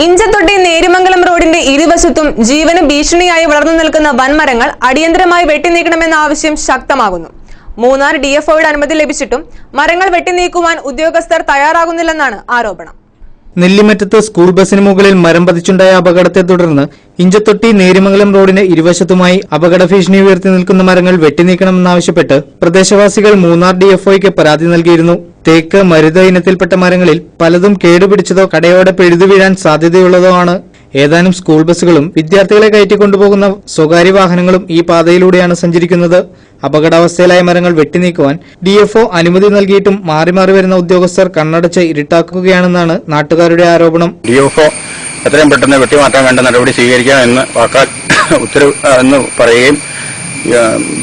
ഇഞ്ചത്തൊട്ടി നേരുമംഗലം റോഡിന്റെ ഇരുവശത്തും ജീവന് ഭീഷണിയായി വളർന്നു നിൽക്കുന്ന വൻമരങ്ങൾ അടിയന്തരമായി വെട്ടിനീക്കണമെന്ന ആവശ്യം ശക്തമാകുന്നു. മൂന്നാർ ഡി ഡിഎഫ്ഒയുടെ അനുമതി ലഭിച്ചിട്ടും മരങ്ങൾ വെട്ടിനീക്കുവാൻ ഉദ്യോഗസ്ഥർ തയ്യാറാകുന്നില്ലെന്നാണ് ആരോപണം. നെല്ലിമറ്റത്ത് സ്കൂൾ ബസിന് മുകളിൽ മരം പതിച്ചുണ്ടായ അപകടത്തെ തുടർന്ന് ഇഞ്ചത്തൊട്ടി നേരിമംഗലം റോഡിന് ഇരുവശത്തുമായി അപകട ഭീഷണി ഉയർത്തി നിൽക്കുന്ന മരങ്ങൾ വെട്ടിനീക്കണമെന്നാവശ്യപ്പെട്ട് പ്രദേശവാസികൾ മൂന്നാർ ഡിഎഫ്ഒയ്ക്ക് പരാതി നൽകിയിരുന്നു. തേക്ക് മരുത ഇനത്തിൽപ്പെട്ട മരങ്ങളിൽ പലതും കേടുപിടിച്ചതോ കടയോടെ പെഴുതു വീഴാൻ സാധ്യതയുള്ളതോ ആണ്. ഏതാനും സ്കൂൾ ബസ്സുകളും വിദ്യാർത്ഥികളെ കയറ്റിക്കൊണ്ടുപോകുന്ന സ്വകാര്യ വാഹനങ്ങളും ഈ പാതയിലൂടെയാണ് സഞ്ചരിക്കുന്നത്. അപകടാവസ്ഥയിലായ മരങ്ങൾ വെട്ടിനീക്കുവാൻ ഡിഎഫ്ഒ അനുമതി നൽകിയിട്ടും മാറി മാറി വരുന്ന ഉദ്യോഗസ്ഥർ കണ്ണടച്ച് ഇരുട്ടാക്കുകയാണെന്നാണ് നാട്ടുകാരുടെ ആരോപണം. ഡിഎഫ്ഒ എത്രയും പെട്ടെന്ന് വെട്ടിമാറ്റാൻ വേണ്ട നടപടി സ്വീകരിക്കാം എന്ന് വാക്കാൽ ഉത്തരവ് എന്ന് പറയുകയും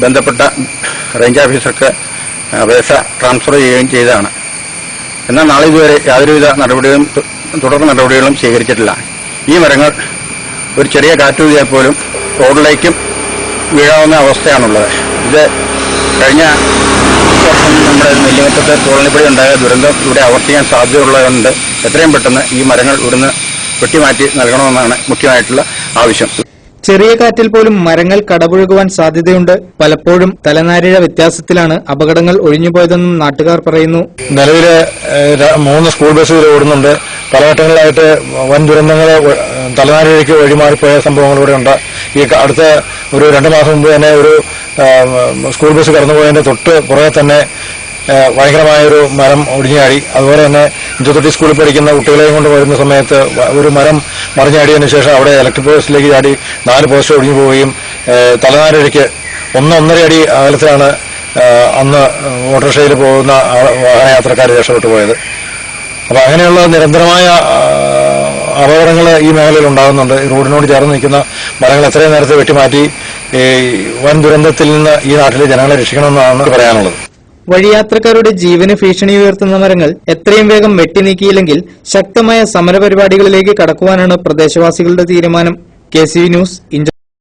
ബന്ധപ്പെട്ട റേഞ്ച് ഓഫീസർക്ക് അപേക്ഷ ട്രാൻസ്ഫർ ചെയ്യുകയും ചെയ്തതാണ്. എന്നാൽ നാളെ ഇതുവരെ യാതൊരുവിധ നടപടികളും തുടർ നടപടികളും സ്വീകരിച്ചിട്ടില്ല. ഈ മരങ്ങൾ ഒരു ചെറിയ കാറ്റ് വീതിയാൽ പോലും റോഡിലേക്കും വീഴാവുന്ന അവസ്ഥയാണുള്ളത്. ഇത് കഴിഞ്ഞ വർഷം നമ്മുടെ നെല്ലിമറ്റത്തെ കോളനിപ്പടി ഉണ്ടായ ദുരന്തം ഇവിടെ ആവർത്തിക്കാൻ സാധ്യതയുള്ളതുകൊണ്ട് എത്രയും പെട്ടെന്ന് ഈ മരങ്ങൾ ഇവിടുന്ന് വെട്ടിമാറ്റി നൽകണമെന്നാണ് മുഖ്യമായിട്ടുള്ള ആവശ്യം. ചെറിയ കാറ്റിൽ പോലും മരങ്ങൾ കടപുഴകുവാൻ സാധ്യതയുണ്ട്. പലപ്പോഴും തലനാരിഴ വ്യത്യാസത്തിലാണ് അപകടങ്ങൾ ഒഴിഞ്ഞുപോയതെന്നും നാട്ടുകാർ പറയുന്നു. നിലവിൽ മൂന്ന് സ്കൂൾ ബസ്സുകൾ ഓടുന്നുണ്ട്. പലഘട്ടങ്ങളിലായിട്ട് വൻ ദുരന്തങ്ങൾ തലനാരിഴയ്ക്ക് വഴിമാറിപ്പോയ സംഭവങ്ങൾ ഇവിടെ ഉണ്ട്. ഈ അടുത്ത ഒരു രണ്ട് മാസം മുമ്പ് തന്നെ ഒരു സ്കൂൾ ബസ് കടന്നുപോയതിന്റെ തൊട്ട് പുറകെ തന്നെ ഏഹ്, ഭയങ്കരമായ ഒരു മരം ഒടിഞ്ഞാടി. അതുപോലെ തന്നെ ഇഞ്ചത്തൊട്ടി സ്കൂളിൽ പഠിക്കുന്ന കുട്ടികളെയും കൊണ്ട് വരുന്ന സമയത്ത് ഒരു മരം മറിഞ്ഞാടിയതിനു ശേഷം അവിടെ ഇലക്ട്രിക് പോസ്റ്റിലേക്ക് ചാടി നാല് പോസ്റ്റ് ഒടിഞ്ഞു പോവുകയും തലനാരഴിക്ക് ഒന്ന് ഒന്നര അടി അകലത്തിലാണ് അന്ന് ഓട്ടോറിക്ഷയിൽ പോകുന്ന വാഹന വാഹനയാത്രക്കാർ രക്ഷപ്പെട്ടു പോയത്. അപ്പോൾ അങ്ങനെയുള്ള നിരന്തരമായ അപകടങ്ങൾ ഈ മേഖലയിൽ ഉണ്ടാകുന്നുണ്ട്. റോഡിനോട് ചേർന്ന് നിൽക്കുന്ന മരങ്ങൾ എത്രയും നേരത്തെ വെട്ടിമാറ്റി വൻ ദുരന്തത്തിൽ നിന്ന് ഈ നാട്ടിലെ ജനങ്ങളെ രക്ഷിക്കണമെന്നാണ് പറയാനുള്ളത്. വഴിയാത്രക്കാരുടെ ജീവന് ഭീഷണി ഉയർത്തുന്ന മരങ്ങൾ എത്രയും വേഗം വെട്ടിനീക്കിയില്ലെങ്കിൽ ശക്തമായ സമരപരിപാടികളിലേക്ക് കടക്കുവാനാണ് പ്രദേശവാസികളുടെ തീരുമാനം. K news